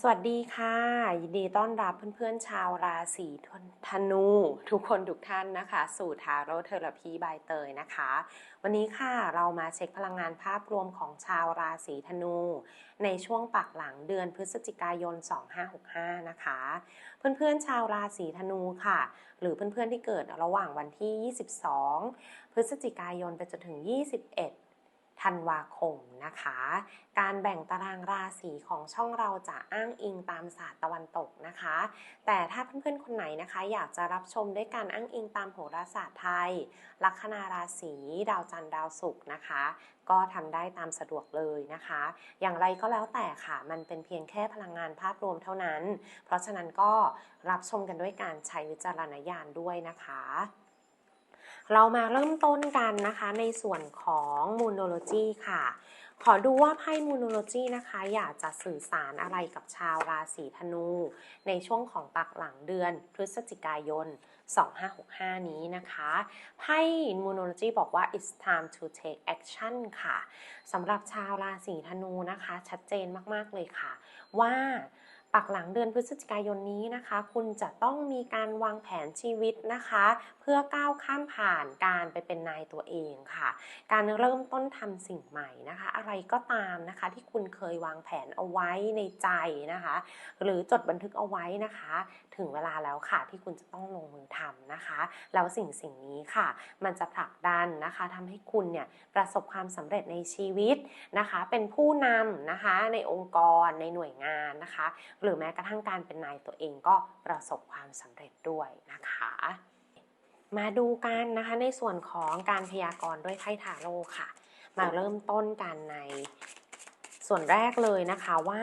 สวัสดีค่ะ ยินดีต้อนรับเพื่อนๆ ชาวราศีธนู ทุกคนทุกท่านนะคะ สู่ทาโร่เทอราพีบายเตยนะคะ วันนี้ค่ะเรามาเช็คพลังงานภาพรวมของชาวราศีธนู ในช่วงปักหลังเดือนพฤศจิกายน 2565 นะคะ เพื่อนๆ ชาวราศีธนูค่ะ หรือเพื่อนๆที่เกิดระหว่างวันที่ 22 พฤศจิกายนไปจนถึง 21 ธันวาคมนะคะ การแบ่งตารางราศีของช่องเราจะอ้างอิงตามศาสตร์ตะวันตกนะคะ แต่ถ้าเพื่อนๆคนไหนนะคะ อยากจะรับชมด้วยการอ้างอิงตามโหราศาสตร์ไทย ลัคนาราศีดาวจันทร์ดาวศุกร์นะคะ ก็ทำได้ตามสะดวกเลยนะคะ อย่างไรก็แล้วแต่ค่ะ มันเป็นเพียงแค่พลังงานภาพรวมเท่านั้น เพราะฉะนั้นก็รับชมกันด้วยการใช้วิจารณญาณด้วยนะคะ เรามาเริ่มต้นกันนะคะในส่วนของมูโนโลจีค่ะ ขอดูว่าไพ่มูโนโลจีนะคะ อยากจะสื่อสารอะไรกับชาวราศีธนู ในช่วงของปักหลังเดือนพฤศจิกายน 2565 นี้นะคะ ไพ่มูโนโลจีบอกว่า it's time to take action ค่ะสำหรับชาวราศีธนูนะคะ ชัดเจนมาก ๆ เลยค่ะ ว่า ปักหลังเดือนพฤศจิกายนนี้นะคะ คุณจะต้องมีการวางแผนชีวิตนะคะ เพื่อก้าวข้ามผ่านการไปเป็นนายตัวเองค่ะ การเริ่มต้นทำสิ่งใหม่นะคะ อะไรก็ตามนะคะ ที่คุณเคยวางแผนเอาไว้ในใจนะคะ หรือจดบันทึกเอาไว้นะคะ ถึงเวลาแล้วค่ะที่คุณจะต้องลงมือทำนะคะ แล้วสิ่งสิ่งนี้ค่ะ มันจะผลักดันนะคะทำให้คุณเนี่ยประสบความสำเร็จในชีวิตนะคะ เป็นผู้นำนะคะในองค์กรในหน่วยงานนะคะ หรือแม้กระทั่งการเป็นนายตัวเองก็ประสบความสำเร็จด้วยนะคะมาดูกันนะคะในส่วนของการพยากรณ์ด้วยไพ่ทาโร่ค่ะ มาเริ่มต้นกันในส่วนแรกเลยนะคะว่า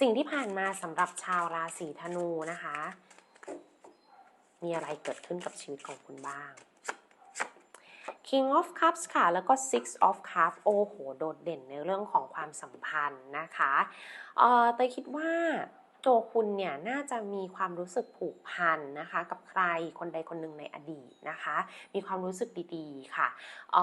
สิ่งที่ผ่านมาสำหรับชาวราศีธนูนะคะ มีอะไรเกิดขึ้นกับชีวิตของคุณบ้าง King of Cups ค่ะ แล้วก็ Six of Cups โอ้โห โดดเด่นในเรื่องของความสัมพันธ์นะคะ เอ่อเตยคิดว่า ตัวคุณเนี่ยน่าจะมีความรู้สึกผูกพันนะคะ กับใครคนใดคนหนึ่งในอดีตนะคะ มีความรู้สึกดีๆค่ะอ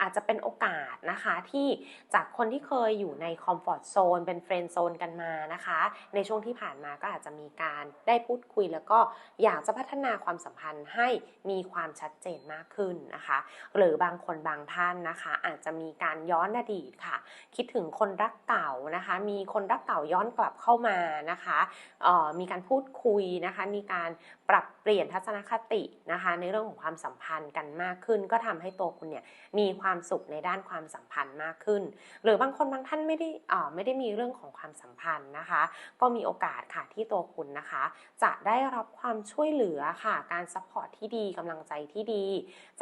อาจจะเป็นโอกาสนะคะที่จากคนที่เคยอยู่ในคอมฟอร์ z โซนเป็นเฟรนด์โซนกันมานะคะ ในช่วงที่ผ่านมาก็อาจจะมีการได้พูดคุยแล้วก็อยากจะพัฒนาความสัมพันธ์ให้มีความชัดเจนมากขึ้นนะคะ หรือบางคนบางท่านนะคะ อาจจะมีการย้อนอดีตค่ะ คิดถึงคนรักเก่านะคะ มีคนรักเก่าย้อนกลับเข้ามานะคะออมีการพูดคุยนะคะ มีการปรับเปลี่ยนทัศนคตินะคะ ในเรื่องของความสัมพันธ์กันมากขึ้น ก็ทำให้ตัวคุณเนี่ยมีความสุขในด้านความสัมพันธ์มากขึ้น หรือบางคนบางท่านไม่ได้อ่อไม่ได้มีเรื่องของความสัมพันธ์นะคะ ก็มีโอกาสค่ะที่ตัวคุณนะคะ จะได้รับความช่วยเหลือค่ะ การซัพพอร์ตที่ดีกำลังใจที่ดี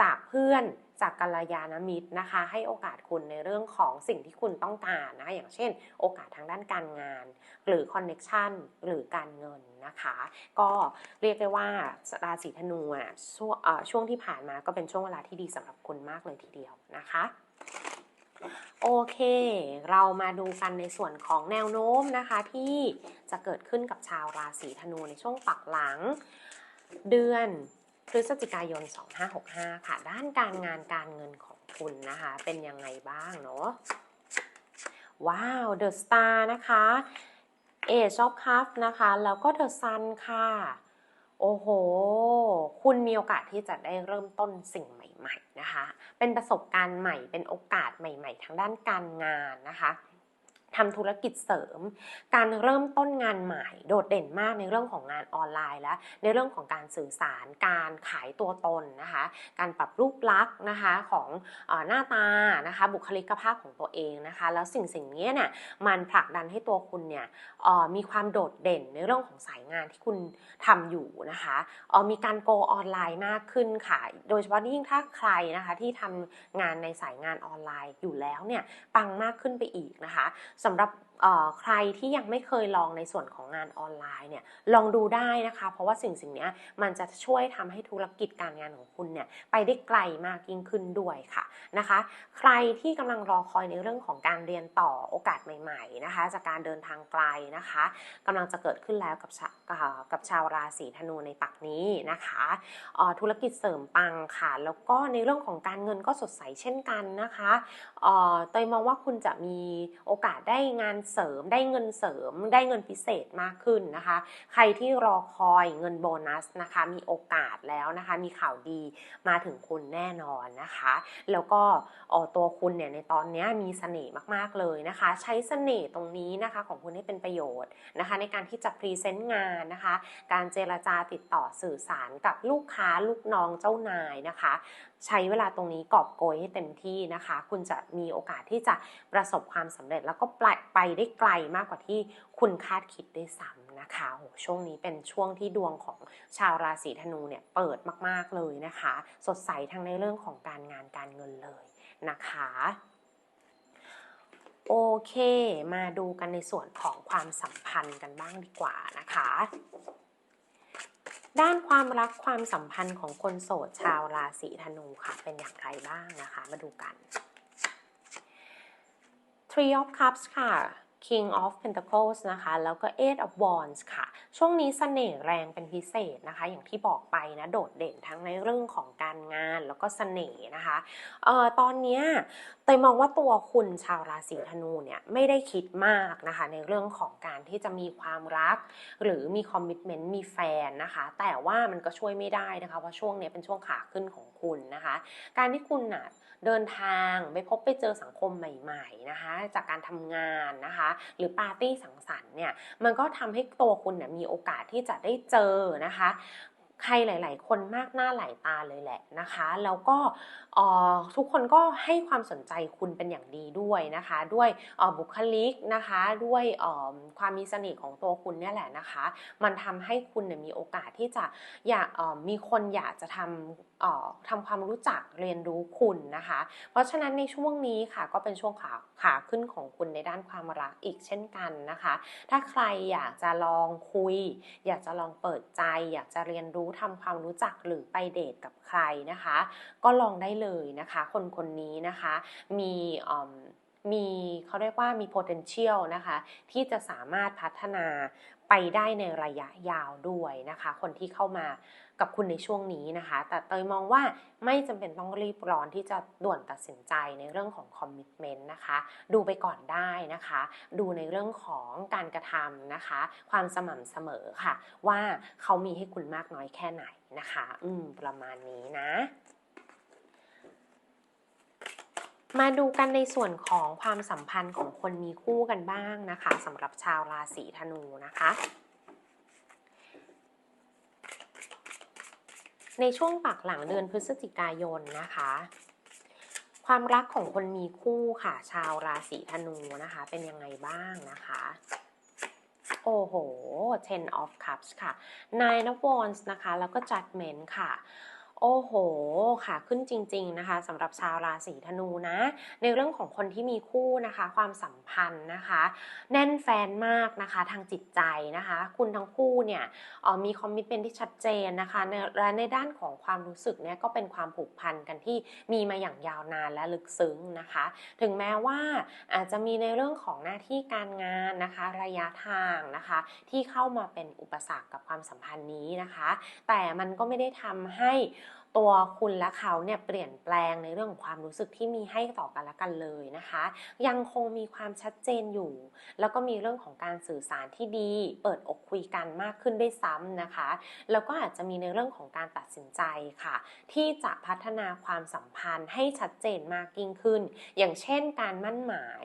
จากเพื่อน จากกัลยาณมิตรนะคะ ให้โอกาสคุณในเรื่องของสิ่งที่คุณต้องการนะคะอย่างเช่น โอกาสทางด้านการงาน หรือคอนเน็ชันหรือการเงินนะคะ ก็เรียกได้ว่าราศีธนูอะช่วงช่วงที่ผ่านมาก็เป็นช่วงเวลาที่ดีสำหรับคุณมากเลยทีเดียวนะคะโอเค เรามาดูกันในส่วนของแนวโน้มนะคะที่จะเกิดขึ้นกับชาวราศีธนูในช่วงปักหลัง เดือน พฤศจิกายน 2565 ค่ะ ด้านการงานการเงินของคุณนะคะ เป็นยังไงบ้างเนาะว้าว The Star นะคะ Age of Cups นะคะ แล้วก็ The Sun ค่ะ โอ้โห คุณมีโอกาสที่จะได้เริ่มต้นสิ่งใหม่ ๆ นะคะ เป็นประสบการณ์ใหม่เป็นโอกาสใหม่ ๆ ทางด้านการงานนะคะ ทำธุรกิจเสริม การเริ่มต้นงานใหม่โดดเด่นมากในเรื่องของงานออนไลน์และในเรื่องของการสื่อสาร การขายตัวตนนะคะ การปรับรูปลักษณ์นะคะของอหน้าตานะคะ บุคลิกภาพของตัวเองนะคะ แล้วสิ่งสิ่งนี้เนี่ยมันผลักดันให้ตัวคุณเนี่ยมีความโดดเด่นในเรื่องของสายงานที่คุณทำอยู่นะคะมีการโกออนไลน์มากขึ้นค่ะ โดยเฉพาะยิ่งถ้าใครนะคะที่ทำงานในสายงานออนไลน์อยู่แล้วเนี่ยปังมากขึ้นไปอีกนะคะสำหรับเอ่อ ใครที่ยังไม่เคยลองในส่วนของงานออนไลน์เนี่ยลองดูได้นะคะ เพราะว่าสิ่งสิ่งนี้มันจะช่วยทำให้ธุรกิจการงานของคุณเนี่ยไปได้ไกลมากยิ่งขึ้นด้วยค่ะนะคะ ใครที่กำลังรอคอยในเรื่องของการเรียนต่อโอกาสใหม่ๆนะคะ จากการเดินทางไกลนะคะกำลังจะเกิดขึ้นแล้วกับกับชาวราศีธนูในปักนี้นะคะธุรกิจเสริมปังค่ะ แล้วก็ในเรื่องของการเงินก็สดใสเช่นกันนะคะเตยมองว่าคุณจะมีโอกาสได้งานเสริม ได้เงินเสริม ได้เงินพิเศษมากขึ้นนะคะ ใครที่รอคอยเงินโบนัสนะคะ มีโอกาสแล้วนะคะ มีข่าวดีมาถึงคุณแน่นอนนะคะ แล้วก็อ่อตัวคุณเนี่ยในตอนนี้มีเสน่ห์มากๆเลยนะคะ ใช้เสน่ห์ตรงนี้นะคะของคุณให้เป็นประโยชน์นะคะ ในการที่จะพรีเซนต์งานนะคะ การเจรจาติดต่อสื่อสารกับลูกค้าลูกน้องเจ้านายนะคะใช้เวลาตรงนี้กอบโกยให้เต็มที่นะคะ คุณจะมีโอกาสที่จะประสบความสำเร็จแล้วก็ไปได้ไกลมากกว่าที่คุณคาดคิดได้วยซ้ำนะคะโหช่วงนี้เป็นช่วงที่ดวงของชาวราศีธนูเนี่ยเปิดมาก ๆ เลยนะคะ สดใสทั้งในเรื่องของการงานการเงินเลยนะคะโอเค มาดูกันในส่วนของความสัมพันธ์กันบ้างดีกว่านะคะ ด้านความรักความสัมพันธ์ของคนโสดชาวราศีธนูค่ะ เป็นอย่างไรบ้างนะคะ มาดูกัน Three of Cups ค่ะ King of Pentacles นะคะ แล้วก็ Eight of Wands ค่ะ ช่วงนี้เสน่ห์แรงเป็นพิเศษนะคะ อย่างที่บอกไปนะโดดเด่นทั้งในเรื่องของการงานแล้วก็เสน่ห์นะคะเอ่อตอนนี้เตยมองว่าตัวคุณชาวราศีธนูเนี่ยไม่ได้คิดมากนะคะ ในเรื่องของการที่จะมีความรัก หรือมีคอมมิชเมนต์มีแฟนนะคะ แต่ว่ามันก็ช่วยไม่ได้นะคะเพราะช่วงนี้เป็นช่วงขาขึ้นของคุณนะคะ การที่คุณน่ะเดินทางไปพบไปเจอสังคมใหม่ๆนะคะ จากการทำงานนะคะ หรือปาร์ตี้สังสรรค์เนี่ยมันก็ทำให้ตัวคุณเนี่ยมีโอกาสที่จะได้เจอนะคะ ใครหลาย ๆ คนมากหน้าหลายตาเลยแหละนะคะ แล้วก็ทุกคนก็ให้ความสนใจคุณเป็นอย่างดีด้วยนะคะ ด้วยบุคลิกนะคะ ด้วยความมีเสน่ห์ของตัวคุณเนี่ยแหละนะคะ มันทำให้คุณมีโอกาสที่จะอยากมีคนอยากจะทำทำความรู้จักเรียนรู้คุณนะคะ เพราะฉะนั้นในช่วงนี้ค่ะก็เป็นช่วงขาขาขึ้นของคุณในด้านความรักอีกเช่นกันนะคะ ถ้าใครอยากจะลองคุย อยากจะลองเปิดใจ อยากจะเรียนรู้ทำความรู้จักหรือไปเดทกับใครนะคะ ก็ลองได้เลยนะคะ คนคนนี้นะคะมีเอิ่ มีเขาเรียกว่ามี potential นะคะ ที่จะสามารถพัฒนาไปได้ในระยะยาวด้วยนะคะ คนที่เข้ามากับคุณในช่วงนี้นะคะ แต่เตยมองว่าไม่จำเป็นต้องรีบร้อนที่จะด่วนตัดสินใจในเรื่องของคอมมิชเมนต์นะคะ ดูไปก่อนได้นะคะ ดูในเรื่องของการกระทำนะคะ ความสม่ำเสมอค่ะ ว่าเขามีให้คุณมากน้อยแค่ไหนนะคะ อืม ประมาณนี้นะ มาดูกันในส่วนของความสัมพันธ์ของคนมีคู่กันบ้างนะคะสำหรับชาวราศีธนูนะคะ ในช่วงปักหลังเดือนพฤศจิกายนนะคะ ความรักของคนมีคู่ค่ะ ชาวราศีธนูนะคะ เป็นยังไงบ้างนะคะโอ้โห ten of cups ค่ะ nine of wands นะคะ แล้วก็ judgment ค่ะ โอ้โหค่ะขึ้นจริง ๆนะคะสำหรับชาวราศีธนูนะ ในเรื่องของคนที่มีคู่นะคะ ความสัมพันธ์นะคะ แน่นแฟนมากนะคะทางจิตใจนะคะ คุณทั้งคู่เนี่ยออมีคอมมิชเมนที่ชัดเจนนะคะและในด้านของความรู้สึกเนี่ยก็เป็นความผูกพันกันที่มีมาอย่างยาวนานและลึกซึ้งนะคะ ถึงแม้ว่าอาจจะมีในเรื่องของหน้าที่การงานนะคะ ระยะทางนะคะ ที่เข้ามาเป็นอุปสรรคกับความสัมพันธ์นี้นะคะ แต่มันก็ไม่ได้ทำให้ ตัวคุณและเขาเนี่ยเปลี่ยนแปลงในเรื่องของความรู้สึกที่มีให้ต่อกันและกันเลยนะคะ ยังคงมีความชัดเจนอยู่ แล้วก็มีเรื่องของการสื่อสารที่ดี เปิดอกคุยกันมากขึ้นได้วยซ้ำนะคะ แล้วก็อาจจะมีในเรื่องของการตัดสินใจค่ะ ที่จะพัฒนาความสัมพันธ์ให้ชัดเจนมากยิ่งขึ้น อย่างเช่น การมั่นหมาย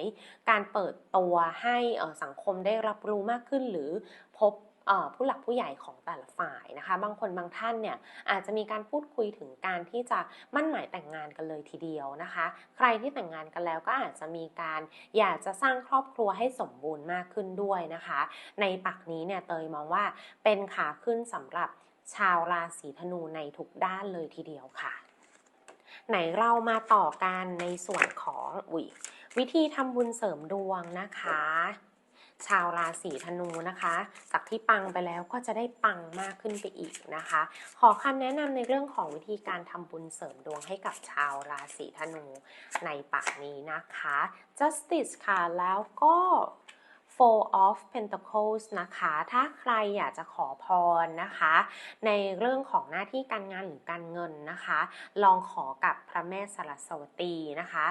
การเปิดตัวให้สังคมได้รับรู้มากขึ้นหรือพบ ผู้หลักผู้ใหญ่ของแต่ละฝ่ายนะคะ บางคนบางท่านเนี่ยอาจจะมีการพูดคุยถึงการที่จะมั่นหมายแต่งงานกันเลยทีเดียวนะคะ ใครที่แต่งงานกันแล้วก็อาจจะมีการอยากจะสร้างครอบครัวให้สมบูรณ์มากขึ้นด้วยนะคะ ในปักนี้เนี่ยเตยมองว่าเป็นขาขึ้นสำหรับชาวราศีธนูในทุกด้านเลยทีเดียวค่ะ ไหนเรามาต่อกันในส่วนของอวิธีทำบุญเสริมดวงนะคะ ชาวราศีธนูนะคะ จากที่ปังไปแล้วก็จะได้ปังมากขึ้นไปอีกนะคะ ขอคำแนะนำในเรื่องของวิธีการทำบุญเสริมดวงให้กับชาวราศีธนูในปักนี้นะคะ justice ค่ะแล้วก็ Four of Pentacles นะคะ ถ้าใครอยากจะขอพรนะคะ ในเรื่องของหน้าที่การงานหรือการเงินนะคะ ลองขอกับพระแม่สรัสวตีนะคะ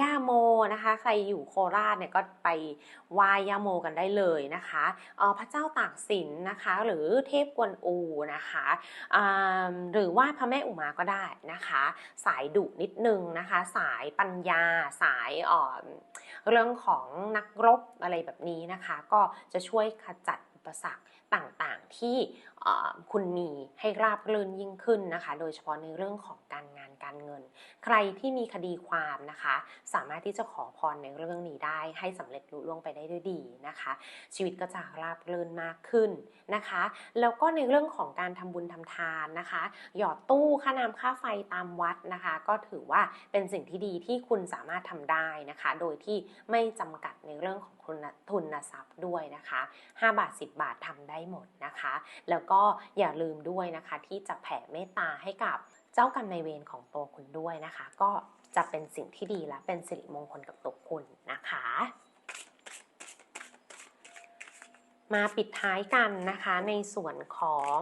ย่าโมนะคะ ใครอยู่โคราชเนี่ยก็ไปไหว้ย่าโมกันได้เลยนะคะพระเจ้าตากสินนะคะ หรือเทพกวนอูนะคะหรือว่าพระแม่อุมาก็ได้นะคะ สายดุนิดนึงนะคะ สายปัญญาสายอ่อ เรื่องของนักรบอะไรแบบนี้นะคะ ก็จะช่วยขจัดอุปสรรคต่างๆ ที่คุณมีให้ราบรื่นยิ่งขึ้นนะคะ โดยเฉพาะในเรื่องของการงานการเงิน ใครที่มีคดีความนะคะ สามารถที่จะขอพรในเรื่องนี้ได้ ให้สำเร็จลุล่วงไปได้ด้วยดีนะคะ ชีวิตก็จะราบรื่นมากขึ้นนะคะ แล้วก็ในเรื่องของการทำบุญทำทานนะคะ หยอดตู้ค่าน้ำค่าไฟตามวัดนะคะ ก็ถือว่าเป็นสิ่งที่ดีที่คุณสามารถทำได้นะคะ โดยที่ไม่จำกัดในเรื่องของทุนทุนทรัพย์ด้วยนะคะ 5 บาท 10 บาททำได้หมดนะคะ แล้วก็อย่าลืมด้วยนะคะ ที่จะแผ่เมตตาให้กับเจ้ากรรมนายเวรของตัวคุณด้วยนะคะ ก็จะเป็นสิ่งที่ดีและเป็นสิริมงคลกับตัวคุณนะคะ มาปิดท้ายกันนะคะในส่วนของ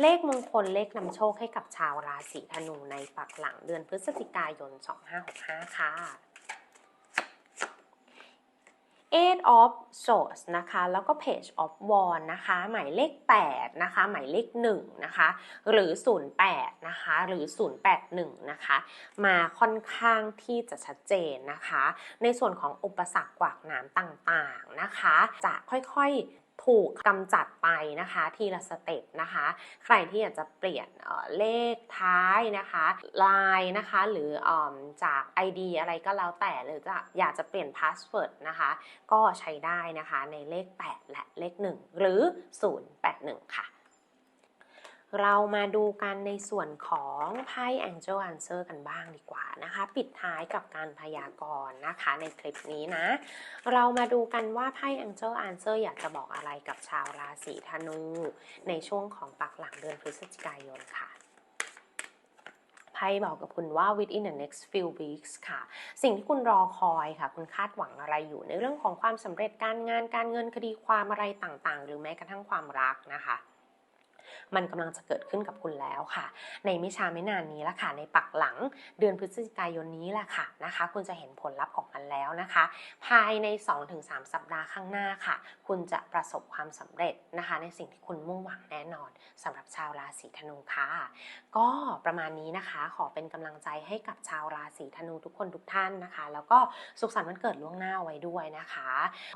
เลขมงคลเลขนำโชคให้กับชาวราศีธนูในปักหลังเดือนพฤศจิกายน 2565 ค่ะ Eight of Swords นะคะ แล้วก็ Page of Wands นะคะ หมายเลข 8 นะคะ หมายเลข 1 นะคะ หรือ 08 นะคะ หรือ 081 นะคะ มาค่อนข้างที่จะชัดเจนนะคะ ในส่วนของอุปสรรคกวากน้ำต่างๆ นะคะ จะค่อยๆ ถูกกำจัดไปนะคะทีละสเต็ปนะคะ ใครที่อยากจะเปลี่ยนเเลขท้ายนะคะลายนะคะหรือออมจาก ID อะไรก็แล้วแต่หรือจะอยากจะเปลี่ยนพาสเวิร์ดนะคะก็ใช้ได้นะคะในเลข 8 และเลข 1 หรือ 081 ค่ะ เรามาดูกันในส่วนของไพ่ Angel Answer กันบ้างดีกว่านะคะ ปิดท้ายกับการพยากรณ์นะคะ ในคลิปนี้นะ เรามาดูกันว่าไพ่ Angel Answer อยากจะบอกอะไรกับชาวราศีธนู ในช่วงของปักหลังเดือนพฤศจิกายนค่ะไพ่บอกกับคุณว่า within the next few weeks ค่ะ สิ่งที่คุณรอคอยค่ะ คุณคาดหวังอะไรอยู่ ในเรื่องของความสำเร็จการงานการเงินคดีความอะไรต่างๆ หรือแม้กระทั่งความรักนะคะ มันกำลังจะเกิดขึ้นกับคุณแล้วค่ะ ในไม่ช้าไม่นานนี้ละค่ะ ในปักหลังเดือนพฤศจิกายนนี้แหละค่ะนะคะ คุณจะเห็นผลลัพธ์ของมันแล้วนะคะ ภายใน 2-3 สัปดาห์ข้างหน้าค่ะ คุณจะประสบความสำเร็จนะคะ ในสิ่งที่คุณมุ่งหวังแน่นอนสำหรับชาวราศีธนูค่ะ ก็ประมาณนี้นะคะ ขอเป็นกำลังใจให้กับชาวราศีธนูทุกคนทุกท่านนะคะ แล้วก็สุขสันต์วันเกิดล่วงหน้าไว้ด้วยนะคะ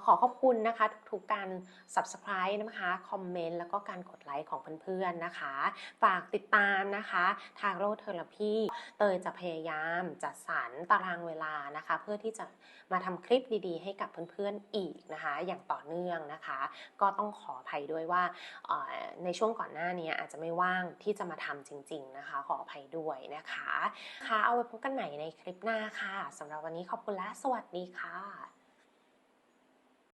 ขอขอบคุณนะคะทุกๆการ subscribe นะคะคอมเมนต์แล้วก็การกดไลค์ของเพื่อนๆนะคะ ฝากติดตามนะคะทางโรเทอราพีเตยจะพยายามจัดสรรตารางเวลานะคะ เพื่อที่จะมาทำคลิปดีๆ ให้กับเพื่อนๆอีกนะคะ อย่างต่อเนื่องนะคะ ก็ต้องขออภัยด้วยว่าในช่วงก่อนหน้านี้อาจจะไม่ว่างที่จะมาทำจริง ๆนะคะ ขออภัยด้วยนะคะค่ะเอาไว้พบกันใหม่ในคลิปหน้าค่ะสำหรับวันนี้ขอบคุณและสวัสดีค่ะ